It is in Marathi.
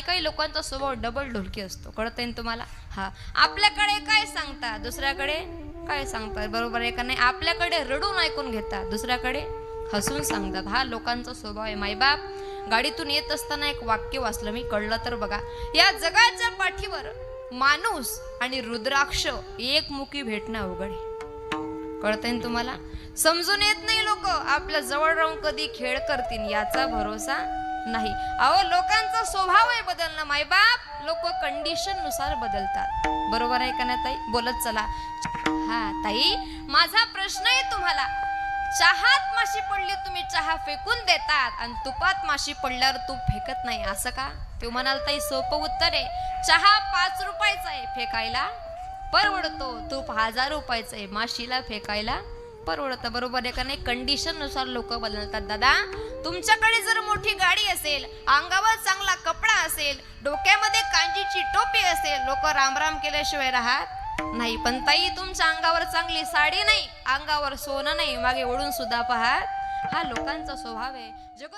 काही लोकांचा स्वभाव डबल ढोलकी असतो. कळत तुम्हाला? हा. आपल्याकडे काय सांगता दुसऱ्याकडे काय सांगतात? बरोबर आहे का नाही? आपल्याकडे रडून ऐकून घेतात. दुसऱ्याकडे हसून सांगतात. हा लोकांचा स्वभाव आहे. मायबाप गाडीतून येत असताना एक वाक्य वाचलं. मी कळलं तर बघा. या जगाच्या पाठीवर माणूस आणि रुद्राक्ष एकमुखी भेटणं अवघड आहे. कळतंय तुम्हाला? समजून येत नाही लोक. आपल्या जवळ राहून कधी खेळ करतील याचा भरोसा नाही. अहो लोकांचा स्वभाव बदलणं. मायबाप लोक कंडिशननुसार बदलतात. बरोबर आहे का नाही ताई? बोलत चला. हा ताई माझा प्रश्न आहे तुम्हाला. चहात माशी पडली तुम्ही चहा फेकून देतात. आणि तुपात माशी पडल्यावर तूप फेकत नाही असं का? तू म्हणाल ताई सोपं उत्तर आहे. चहा पाच रुपयाचा आहे फेकायला. परवडतो. तूप हजार रुपयाचं आहे माशीला फेकायला. परवडतं. बरोबर आहे का नाही? कंडिशननुसार लोक बदलतात. दादा तुमच्याकडे जर मोठी गाडी असेल अंगावर चांगलं असेल डोक्यामध्ये कांजीची टोपी असेल लोक रामराम केल्याशिवाय राहत नाही. पण ताई तुमच्या अंगावर चांगली साडी नाही अंगावर सोनं नाही मागे ओढून सुद्धा पाहात. हा लोकांचा स्वभाव आहे. जगत